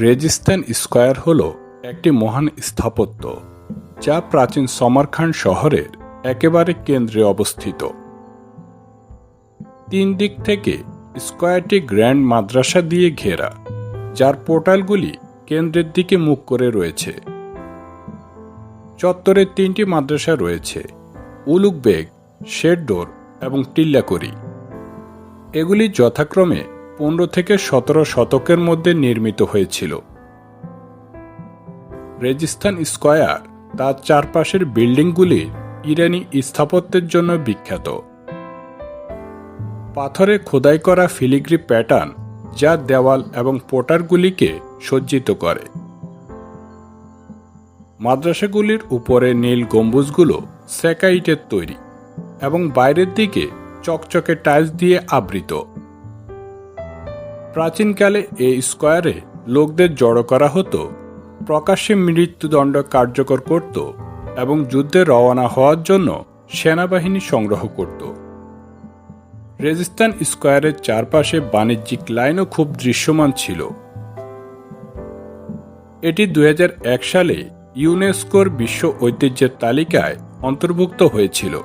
রেজিস্তান square হল একটি মহান স্থাপত্য, যা প্রাচীন সমরখান শহরের একেবারে কেন্দ্রে অবস্থিত। তিন দিক থেকে স্কয়ারটি গ্র্যান্ড মাদ্রাসা দিয়ে ঘেরা, যার পোর্টালগুলি কেন্দ্রের দিকে মুখ করে রয়েছে। চত্বরে তিনটি মাদ্রাসা রয়েছে উলুকবেগ শেরডোর এবং টিল্লাকড়ি এগুলি যথাক্রমে পনেরো থেকে সতেরো শতকের মধ্যে নির্মিত হয়েছিল। রেজিস্তান স্কয়ার তার চারপাশের বিল্ডিংগুলি ইরানি স্থাপত্যের জন্য বিখ্যাত। পাথরে খোদাই করা ফিলিগ্রি প্যাটার্ন যা দেওয়াল এবং পোটারগুলিকে সজ্জিত করে। মাদ্রাসাগুলির উপরে নীল গম্বুজগুলো স্যাকাইটের তৈরি এবং বাইরের দিকে চকচকে টাইলস দিয়ে আবৃত। প্রাচীনকালে এই স্কয়ারে লোকদের জড়ো করা হতো, প্রকাশ্যে মৃত্যুদণ্ড কার্যকর করত এবং যুদ্ধে রওনা হওয়ার জন্য সেনাবাহিনী সংগ্রহ করত। রেজিস্তান স্কয়ারের চারপাশে বাণিজ্যিক লাইনও খুব দৃশ্যমান ছিল। এটি দু হাজার এক সালে ইউনেস্কোর বিশ্ব ঐতিহ্যের তালিকায় অন্তর্ভুক্ত হয়েছিল।